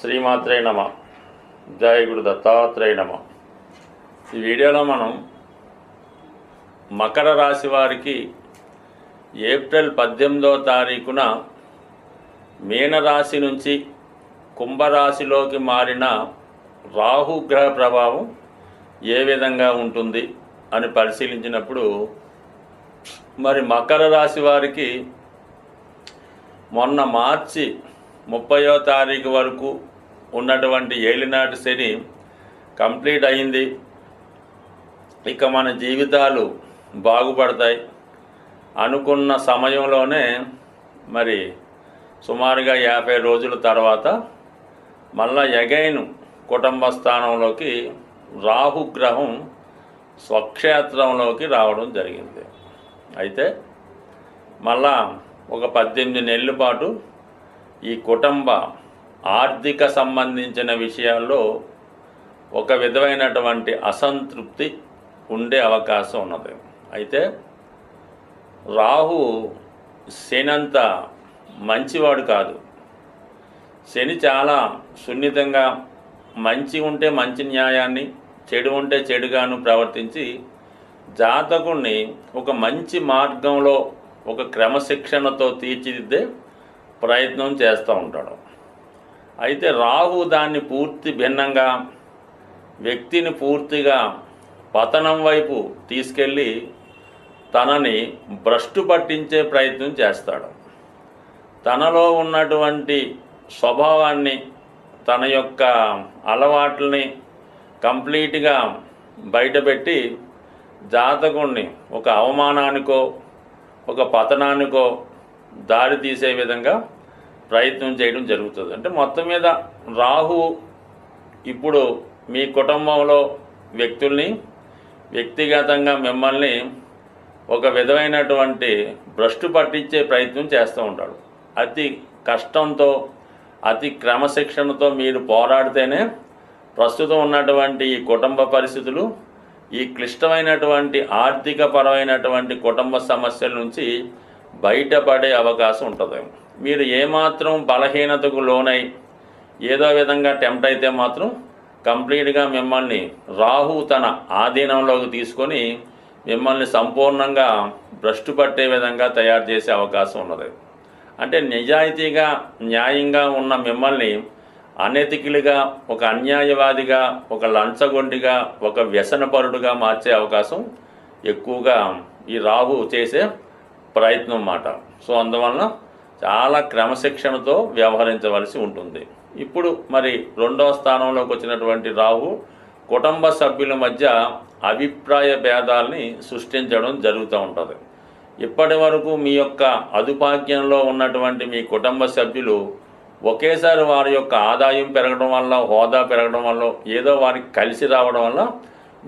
శ్రీమాత్రే నమ. జయ గురు దత్తాత్రేయ నమ. ఈ వీడియోలో మనం మకర రాశి వారికి ఏప్రిల్ పద్దెనిమిదో తారీఖున మీనరాశి నుంచి కుంభరాశిలోకి మారిన రాహుగ్రహ ప్రభావం ఏ విధంగా ఉంటుంది అని పరిశీలించినప్పుడు మరి మకర రాశి వారికి మొన్న మార్చి ముప్పయో తారీఖు వరకు ఉన్నటువంటి ఏలినాటి శని కంప్లీట్ అయింది ఇక మన జీవితాలు బాగుపడతాయి. అనుకున్న సమయంలోనే మరి సుమారుగా యాభై రోజుల తర్వాత మళ్ళా ఎగైన్ కుటుంబ స్థానంలోకి రాహుగ్రహం స్వక్షేత్రంలోకి రావడం జరిగింది. అయితే మళ్ళా ఒక పద్దెనిమిది నెలల పాటు ఈ కుటుంబ ఆర్థిక సంబంధించిన విషయాల్లో ఒక విధమైనటువంటి అసంతృప్తి ఉండే అవకాశం ఉన్నది. అయితే రాహు శనంత మంచివాడు కాదు. శని చాలా సున్నితంగా మంచి ఉంటే మంచి న్యాయాన్ని చెడు ఉంటే చెడుగాను ప్రవర్తించి జాతకుణ్ణి ఒక మంచి మార్గంలో ఒక క్రమశిక్షణతో తీర్చిదిద్దే ప్రయత్నం చేస్తూ ఉంటాడు. అయితే రాహు దాన్ని పూర్తి భిన్నంగా వ్యక్తిని పూర్తిగా పతనం వైపు తీసుకెళ్ళి తనని భ్రష్టు పట్టించే ప్రయత్నం చేస్తాడు. తనలో ఉన్నటువంటి స్వభావాన్ని తన యొక్క అలవాట్లని కంప్లీట్గా బయటపెట్టి జాతకుణ్ణి ఒక అవమానానికో ఒక పతనానికో దారి తీసే విధంగా ప్రయత్నం చేయడం జరుగుతుంది. అంటే మొత్తం మీద రాహు ఇప్పుడు మీ కుటుంబంలో వ్యక్తుల్ని వ్యక్తిగతంగా మిమ్మల్ని ఒక విధమైనటువంటి భ్రష్టు పట్టించే ప్రయత్నం చేస్తూ ఉంటాడు. అతి కష్టంతో అతి క్రమశిక్షణతో మీరు పోరాడితేనే ప్రస్తుతం ఉన్నటువంటి ఈ కుటుంబ పరిస్థితులు ఈ క్లిష్టమైనటువంటి ఆర్థిక పరమైనటువంటి కుటుంబ సమస్యల నుంచి బయటపడే అవకాశం ఉంటుంది మీరు ఏమాత్రం బలహీనతకు లోనై ఏదో విధంగా టెంప్ట్ అయితే మాత్రం కంప్లీట్గా మిమ్మల్ని రాహు తన ఆధీనంలోకి తీసుకొని మిమ్మల్ని సంపూర్ణంగా భ్రష్టు పట్టే విధంగా తయారు చేసే అవకాశం ఉన్నది. అంటే నిజాయితీగా న్యాయంగా ఉన్న మిమ్మల్ని అనెతికిలుగా ఒక అన్యాయవాదిగా ఒక లంచగొండిగా ఒక వ్యసనపరుడుగా మార్చే అవకాశం ఎక్కువగా ఈ రాహు చేసే ప్రయత్నం మాట సో అందువలన చాలా క్రమశిక్షణతో వ్యవహరించవలసి ఉంటుంది. ఇప్పుడు మరి రెండవ స్థానంలోకి వచ్చినటువంటి రాహు కుటుంబ సభ్యుల మధ్య అభిప్రాయ భేదాల్ని సృష్టించడం జరుగుతూ ఉంటుంది. ఇప్పటి వరకు మీ యొక్క అదుపాగ్యంలో ఉన్నటువంటి మీ కుటుంబ సభ్యులు ఒకేసారి వారి యొక్క ఆదాయం పెరగడం వల్ల హోదా పెరగడం వల్ల ఏదో వారికి కలిసి రావడం వల్ల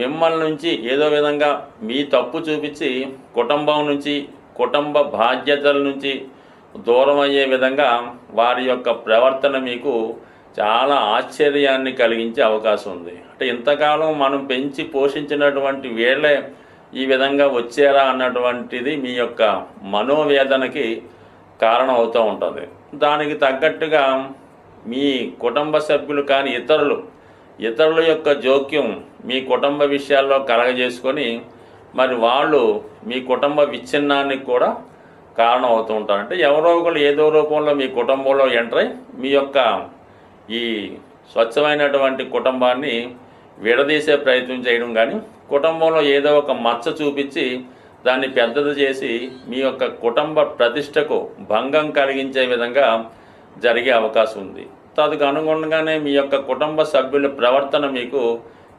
మిమ్మల్ని నుంచి ఏదో విధంగా మీ తప్పు చూపించి కుటుంబం నుంచి కుటుంబ బాధ్యతల నుంచి దూరం అయ్యే విధంగా వారి యొక్క ప్రవర్తన మీకు చాలా ఆశ్చర్యాన్ని కలిగించే అవకాశం ఉంది. అంటే ఇంతకాలం మనం పెంచి పోషించినటువంటి వీళ్ళే ఈ విధంగా వచ్చారా అన్నటువంటిది మీ యొక్క మనోవేదనకి కారణం అవుతూ ఉంటుంది. దానికి తగ్గట్టుగా మీ కుటుంబ సభ్యులు కానీ ఇతరులు ఇతరుల యొక్క జోక్యం మీ కుటుంబ విషయాల్లో కలగజేసుకొని మరి వాళ్ళు మీ కుటుంబ విచ్ఛిన్నానికి కూడా కారణం అవుతూ ఉంటారు అంటే ఎవరో ఒకరు ఏదో రూపంలో మీ కుటుంబంలో ఎంటర్ అయి మీ యొక్క ఈ స్వచ్ఛమైనటువంటి కుటుంబాన్ని విడదీసే ప్రయత్నం చేయడం కానీ కుటుంబంలో ఏదో ఒక మచ్చ చూపించి దాన్ని పెద్దది చేసి మీ యొక్క కుటుంబ ప్రతిష్టకు భంగం కలిగించే విధంగా జరిగే అవకాశం ఉంది. తదుకు అనుగుణంగానే మీ యొక్క కుటుంబ సభ్యుల ప్రవర్తన మీకు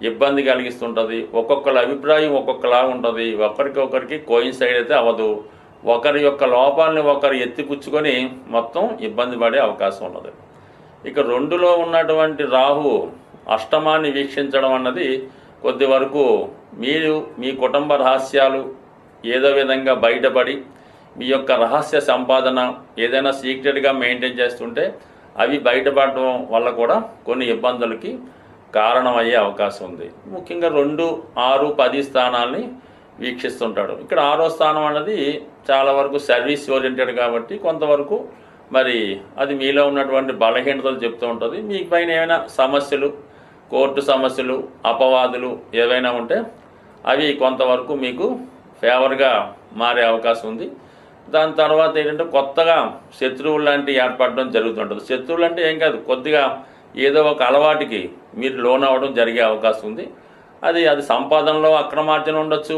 ఇబ్బంది కలిగిస్తుంటుంది. ఒక్కొక్కరి అభిప్రాయం ఒక్కొక్కలా ఉంటుంది. ఒకరికొకరికి కోయిన్సైడ్ అయితే అవ్వదు. ఒకరి యొక్క లోపాలని ఒకరు ఎత్తిపుచ్చుకొని మొత్తం ఇబ్బంది పడే అవకాశం ఉన్నది. ఇక రెండులో ఉన్నటువంటి రాహు అష్టమాన్ని వీక్షించడం అన్నది కొద్ది వరకు మీరు మీ కుటుంబ రహస్యాలు ఏదో విధంగా బయటపడి మీ యొక్క రహస్య సంపాదన ఏదైనా సీక్రెట్గా మెయింటైన్ చేస్తుంటే అవి బయటపడడం వల్ల కూడా కొన్ని ఇబ్బందులకి కారణమయ్యే అవకాశం ఉంది. ముఖ్యంగా రెండు ఆరు పది స్థానాల్ని వీక్షిస్తుంటాడు. ఇక్కడ ఆరో స్థానం అన్నది చాలా వరకు సర్వీస్ ఓరియంటెడ్ కాబట్టి కొంతవరకు మరి అది మీలో ఉన్నటువంటి బలహీనతలు చెప్తూ ఉంటుంది. మీ పైన ఏమైనా సమస్యలు కోర్టు సమస్యలు అపవాదులు ఏవైనా ఉంటే అవి కొంతవరకు మీకు ఫేవర్గా మారే అవకాశం ఉంది. దాని తర్వాత ఏంటంటే కొత్తగా శత్రువులు లాంటివి ఏర్పడడం జరుగుతుంటుంది శత్రువులు అంటే ఏం కాదు కొద్దిగా ఏదో ఒక అలవాటుకి మీరు లోన్ అవ్వడం జరిగే అవకాశం ఉంది. అది అది సంపాదనలో అక్రమార్జన ఉండొచ్చు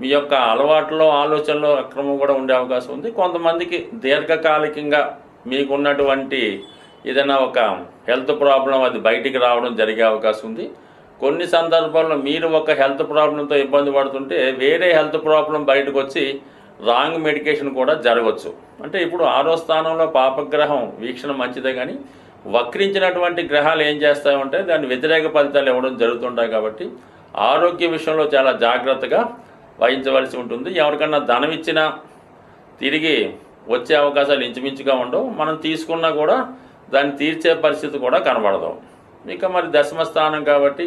మీ యొక్క అలవాట్లో ఆలోచనలో అక్రమం కూడా ఉండే అవకాశం ఉంది. కొంతమందికి దీర్ఘకాలికంగా మీకున్నటువంటి ఏదైనా ఒక హెల్త్ ప్రాబ్లం అది బయటికి రావడం జరిగే అవకాశం ఉంది. కొన్ని సందర్భాల్లో మీరు ఒక హెల్త్ ప్రాబ్లంతో ఇబ్బంది పడుతుంటే వేరే హెల్త్ ప్రాబ్లం బయటకు వచ్చి రాంగ్ మెడికేషన్ కూడా జరగవచ్చు అంటే ఇప్పుడు ఆరో స్థానంలో పాపగ్రహం వీక్షణ మంచిదే కానీ వక్రించినటువంటి గ్రహాలు ఏం చేస్తాయంటే దాని వ్యతిరేక ఫలితాలు ఇవ్వడం జరుగుతుంటాయి కాబట్టి ఆరోగ్య విషయంలో చాలా జాగ్రత్తగా వహించవలసి ఉంటుంది. ఎవరికన్నా ధనం ఇచ్చినా తిరిగి వచ్చే అవకాశాలు ఇంచుమించుగా ఉండవు. మనం తీసుకున్నా కూడా దాన్ని తీర్చే పరిస్థితి కూడా కనబడదు. ఇక మరి దశమ స్థానం కాబట్టి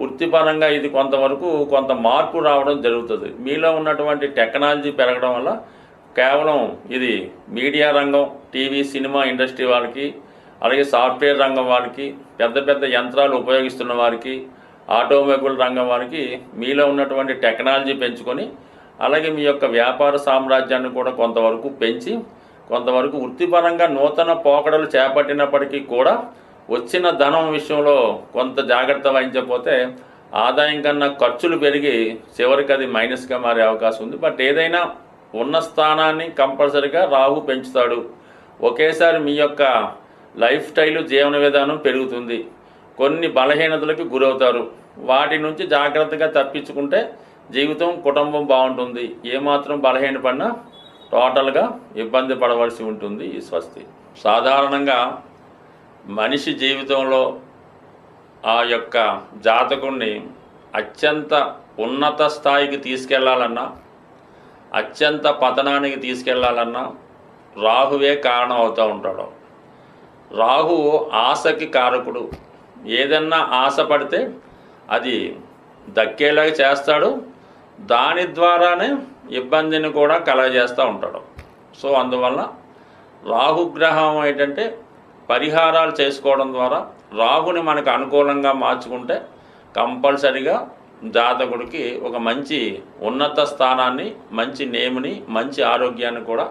వృత్తిపరంగా ఇది కొంతవరకు కొంత మార్పు రావడం జరుగుతుంది. మీలో ఉన్నటువంటి టెక్నాలజీ పెరగడం వల్ల కేవలం ఇది మీడియా రంగం టీవీ సినిమా ఇండస్ట్రీ వాళ్ళకి అలాగే సాఫ్ట్వేర్ రంగం వాళ్ళకి పెద్ద పెద్ద యంత్రాలు ఉపయోగిస్తున్న వారికి ఆటోమొబైల్ రంగం వారికి మీలో ఉన్నటువంటి టెక్నాలజీ పెంచుకొని అలాగే మీ యొక్క వ్యాపార సామ్రాజ్యాన్ని కూడా కొంతవరకు పెంచి కొంతవరకు వృత్తిపరంగా నూతన పోకడలు చేపట్టినప్పటికీ కూడా వచ్చిన ధనం విషయంలో కొంత జాగ్రత్త వహించకపోతే ఆదాయం కన్నా ఖర్చులు పెరిగి చివరికి అది మైనస్గా మారే అవకాశం ఉంది. బట్ ఏదైనా ఉన్న స్థానాన్ని కంపల్సరిగా రాహు పెంచుతాడు. ఒకేసారి మీ యొక్క లైఫ్ స్టైలు జీవన విధానం పెరుగుతుంది. కొన్ని బలహీనతలకు గురవుతారు. వాటి నుంచి జాగ్రత్తగా తప్పించుకుంటే జీవితం కుటుంబం బాగుంటుంది. ఏమాత్రం బలహీనపడినా టోటల్గా ఇబ్బంది పడవలసి ఉంటుంది ఈ స్వస్తి. సాధారణంగా మనిషి జీవితంలో ఆ యొక్క జాతకుణ్ణి అత్యంత ఉన్నత స్థాయికి తీసుకెళ్ళాలన్నా అత్యంత పతనానికి తీసుకెళ్ళాలన్నా రాహువే కారణం అవుతూ ఉంటాడు. రాహు ఆశకి కారకుడు. ఏదన్నా ఆశపడితే అది దక్కేలాగా చేస్తాడు. దాని ద్వారానే ఇబ్బందిని కూడా కలగజేస్తూ ఉంటాడు. సో అందువల్ల రాహుగ్రహం ఏంటంటే పరిహారాలు చేసుకోవడం ద్వారా రాహుని మనకు అనుకూలంగా మార్చుకుంటే కంపల్సరిగా జాతకుడికి ఒక మంచి ఉన్నత స్థానాన్ని మంచి నేముని మంచి ఆరోగ్యాన్ని కూడా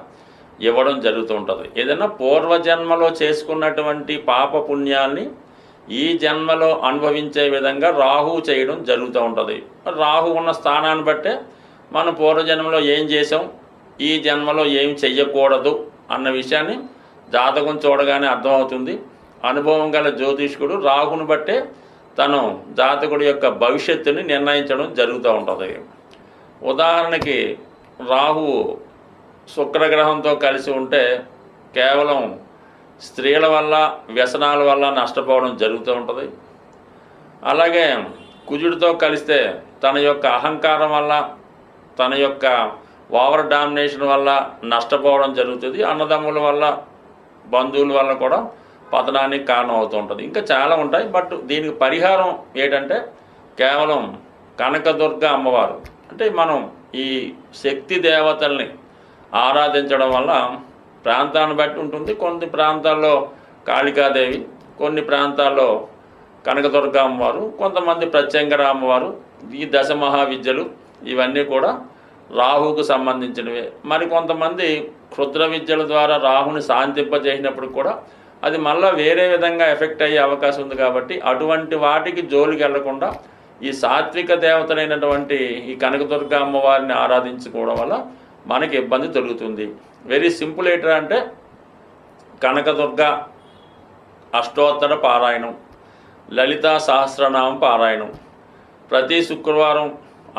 ఇవ్వడం జరుగుతూ ఉంటుంది. ఏదైనా పూర్వజన్మలో చేసుకున్నటువంటి పాపపుణ్యాల్ని ఈ జన్మలో అనుభవించే విధంగా రాహు చేయడం జరుగుతూ ఉంటుంది. రాహు ఉన్న స్థానాన్ని బట్టే మనం పూర్వజన్మలో ఏం చేసాం ఈ జన్మలో ఏం చెయ్యకూడదు అన్న విషయాన్ని జాతకం చూడగానే అర్థమవుతుంది. అనుభవం గల జ్యోతిష్కుడు రాహుని బట్టే తను జాతకుడి యొక్క భవిష్యత్తుని నిర్ణయించడం జరుగుతూ ఉంటుంది. ఉదాహరణకి రాహువు శుక్రగ్రహంతో కలిసి ఉంటే కేవలం స్త్రీల వల్ల వ్యసనాల వల్ల నష్టపోవడం జరుగుతూ ఉంటుంది. అలాగే కుజుడితో కలిస్తే తన యొక్క అహంకారం వల్ల తన యొక్క ఓవర్ డామినేషన్ వల్ల నష్టపోవడం జరుగుతుంది. అన్నదమ్ముల వల్ల బంధువుల వల్ల కూడా పతనానికి కారణం అవుతూ ఉంటుంది. ఇంకా చాలా ఉంటాయి. బట్ దీనికి పరిహారం ఏంటంటే కేవలం కనకదుర్గ అమ్మవారు. అంటే మనం ఈ శక్తి దేవతల్ని ఆరాధించడం వల్ల ప్రాంతాన్ని బట్టి ఉంటుంది. కొన్ని ప్రాంతాల్లో కాళికాదేవి కొన్ని ప్రాంతాల్లో కనకదుర్గ అమ్మవారు కొంతమంది ప్రత్యంగర అమ్మవారు ఈ దశ మహావిద్యలు ఇవన్నీ కూడా రాహుకు సంబంధించినవే. మరి కొంతమంది క్షుద్ర విద్యల ద్వారా రాహుని శాంతింపజేసినప్పుడు కూడా అది మళ్ళీ వేరే విధంగా ఎఫెక్ట్ అయ్యే అవకాశం ఉంది కాబట్టి అటువంటి వాటికి జోలికి వెళ్ళకుండా ఈ సాత్విక దేవతలైనటువంటి ఈ కనకదుర్గ అమ్మవారిని ఆరాధించుకోవడం వల్ల మనకి ఇబ్బంది తొలుగుతుంది. వెరీ సింపుల్ ఏంటంటే అంటే కనకదుర్గ అష్టోత్తర పారాయణం లలితా సహస్రనామం పారాయణం. ప్రతి శుక్రవారం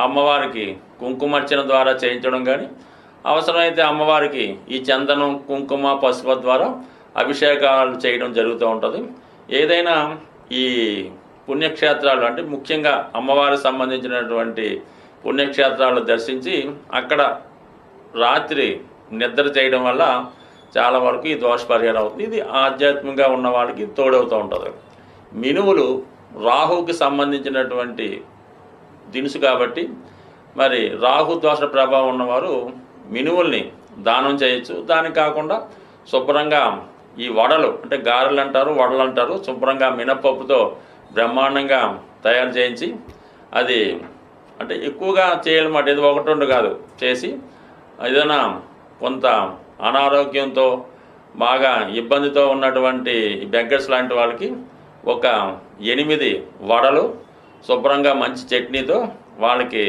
అమ్మవారికి కుంకుమర్చన ద్వారా చేయించడం కానీ అవసరమైతే అమ్మవారికి ఈ చందనం కుంకుమ పసుపు ద్వారా అభిషేకాలు చేయడం జరుగుతూ ఉంటుంది. ఏదైనా ఈ పుణ్యక్షేత్రాలు అంటే ముఖ్యంగా అమ్మవారికి సంబంధించినటువంటి పుణ్యక్షేత్రాలు దర్శించి అక్కడ రాత్రి నిద్ర చేయడం వల్ల చాలా వరకు ఈ దోష పరిహారం అవుతుంది. ఇది ఆధ్యాత్మికంగా ఉన్న వాళ్ళకి తోడవుతూ ఉంటుంది. మినువులు రాహుకి సంబంధించినటువంటి దినుసు కాబట్టి మరి రాహు దోష ప్రభావం ఉన్నవారు మినువుల్ని దానం చేయొచ్చు. దానికి కాకుండా శుభ్రంగా ఈ వడలు అంటే గారెలు అంటారు వడలు అంటారు శుభ్రంగా మినపప్పుతో బ్రహ్మాండంగా తయారు చేయించి అది అంటే ఎక్కువగా చేయాలన్నమాట. ఇది ఒకటి రెండు కాదు చేసి ఏదైనా కొంత అనారోగ్యంతో బాగా ఇబ్బందితో ఉన్నటువంటి బెగ్గర్స్ లాంటి వాళ్ళకి ఒక ఎనిమిది వడలు శుభ్రంగా మంచి చట్నీతో వాళ్ళకి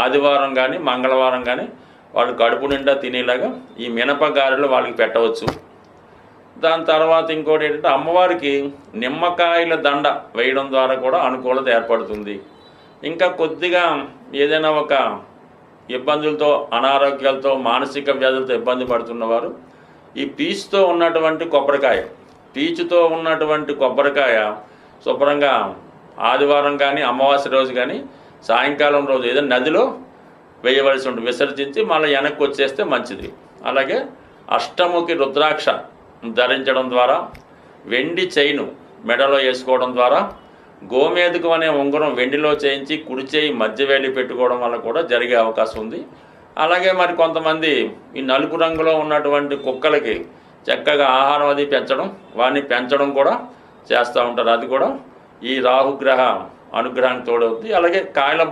ఆదివారం కానీ మంగళవారం కానీ వాళ్ళు కడుపు నిండా తినేలాగా ఈ మినప గారెలు వాళ్ళకి పెట్టవచ్చు. దాని తర్వాత ఇంకోటి ఏంటంటే అమ్మవారికి నిమ్మకాయల దండ వేయడం ద్వారా కూడా అనుకూలత ఏర్పడుతుంది. ఇంకా కొద్దిగా ఏదైనా ఒక ఇబ్బందులతో అనారోగ్యాలతో మానసిక వ్యాధులతో ఇబ్బంది పడుతున్నవారు ఈ పీచుతో ఉన్నటువంటి కొబ్బరికాయ పీచుతో ఉన్నటువంటి కొబ్బరికాయ శుభ్రంగా ఆదివారం కానీ అమావాస్య రోజు కానీ సాయంకాలం రోజు ఏదైనా నదిలో వేయవలసి ఉంటుంది విసర్జించి మళ్ళీ వెనక్కి వచ్చేస్తే మంచిది. అలాగే అష్టముఖి రుద్రాక్ష ధరించడం ద్వారా వెండి చైను మెడలో వేసుకోవడం ద్వారా గోమేధకం అనే ఉంగరం వెండిలో చేయించి కుడి చేయి మధ్య వేలి పెట్టుకోవడం వల్ల కూడా జరిగే అవకాశం ఉంది. అలాగే మరి కొంతమంది ఈ నలుపు రంగులో ఉన్నటువంటి కుక్కలకి చక్కగా ఆహారం అది పెంచడం వాటిని పెంచడం కూడా చేస్తూ ఉంటారు. అది కూడా ఈ రాహుగ్రహ అనుగ్రహానికి తోడవుతుంది అలాగే కాయల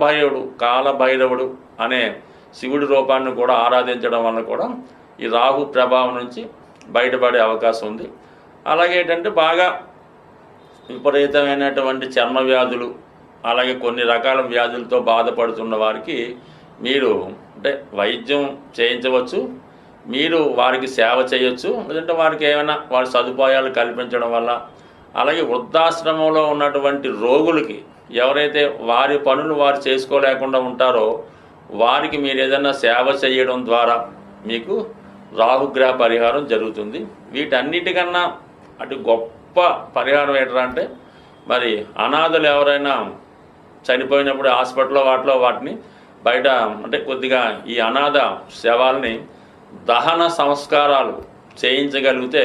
కాలభైరవుడు అనే శివుడి రూపాన్ని కూడా ఆరాధించడం వల్ల కూడా ఈ రాహు ప్రభావం నుంచి బయటపడే అవకాశం ఉంది. అలాగే ఏంటంటే బాగా విపరీతమైనటువంటి చర్మ వ్యాధులు అలాగే కొన్ని రకాల వ్యాధులతో బాధపడుతున్న వారికి మీరు అంటే వైద్యం చేయించవచ్చు మీరు వారికి సేవ చేయొచ్చు లేదంటే వారికి ఏమైనా వారి సదుపాయాలు కల్పించడం వల్ల అలాగే వృద్ధాశ్రమంలో ఉన్నటువంటి రోగులకి ఎవరైతే వారి పనులు వారు చేసుకోలేకుండా ఉంటారో వారికి మీరు ఏదైనా సేవ చేయడం ద్వారా మీకు రాహుగ్రహ పరిహారం జరుగుతుంది. వీటన్నిటికన్నా అటు గొప్ప పరిహారం ఏంటరా అంటే మరి అనాథలు ఎవరైనా చనిపోయినప్పుడు హాస్పిటల్లో వాటిలో వాటిని బయట అంటే కొద్దిగా ఈ అనాథ శవాల్ని దహన సంస్కారాలు చేయించగలిగితే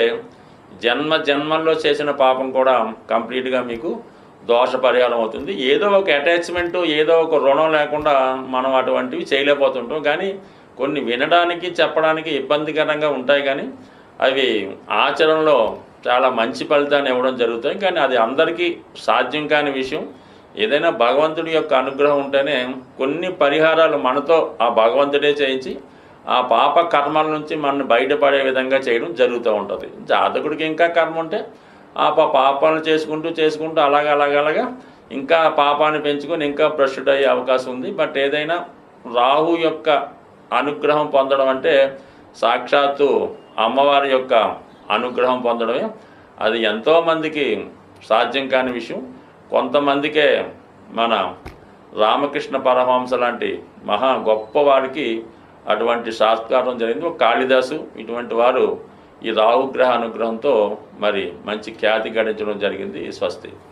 జన్మ జన్మల్లో చేసిన పాపం కూడా కంప్లీట్గా మీకు దోష పరిహారం అవుతుంది. ఏదో ఒక అటాచ్మెంట్ ఏదో ఒక రుణం లేకుండా మనం అటువంటివి చేయలేకపోతుంటాం. కానీ కొన్ని వినడానికి చెప్పడానికి ఇబ్బందికరంగా ఉంటాయి కానీ అవి ఆచరణలో చాలా మంచి ఫలితాన్ని ఇవ్వడం జరుగుతుంది. కానీ అది అందరికీ సాధ్యం కాని విషయం. ఏదైనా భగవంతుడి యొక్క అనుగ్రహం ఉంటేనే కొన్ని పరిహారాలు మనతో ఆ భగవంతుడే చేయించి ఆ పాప కర్మల నుంచి మనల్ని బయటపడే విధంగా చేయడం జరుగుతూ ఉంటుంది. జాతకుడికి ఇంకా కర్మ ఉంటే ఆ పాపాలను చేసుకుంటూ చేసుకుంటూ అలాగ అలాగలాగా ఇంకా పాపాన్ని పెంచుకొని ఇంకా భ్రష్టుడు అయ్యే అవకాశం ఉంది. బట్ ఏదైనా రాహు యొక్క అనుగ్రహం పొందడం అంటే సాక్షాత్తు అమ్మవారి యొక్క అనుగ్రహం పొందడమే. అది ఎంతోమందికి సాధ్యం కాని విషయం. కొంతమందికే మన రామకృష్ణ పరమహంస లాంటి మహా గొప్ప వారికి అటువంటి సాత్కారం జరిగింది. ఒక కాళిదాసు ఇటువంటి వారు ఈ రాహుగ్రహ అనుగ్రహంతో మరి మంచి ఖ్యాతి గడించడం జరిగింది స్వస్తి.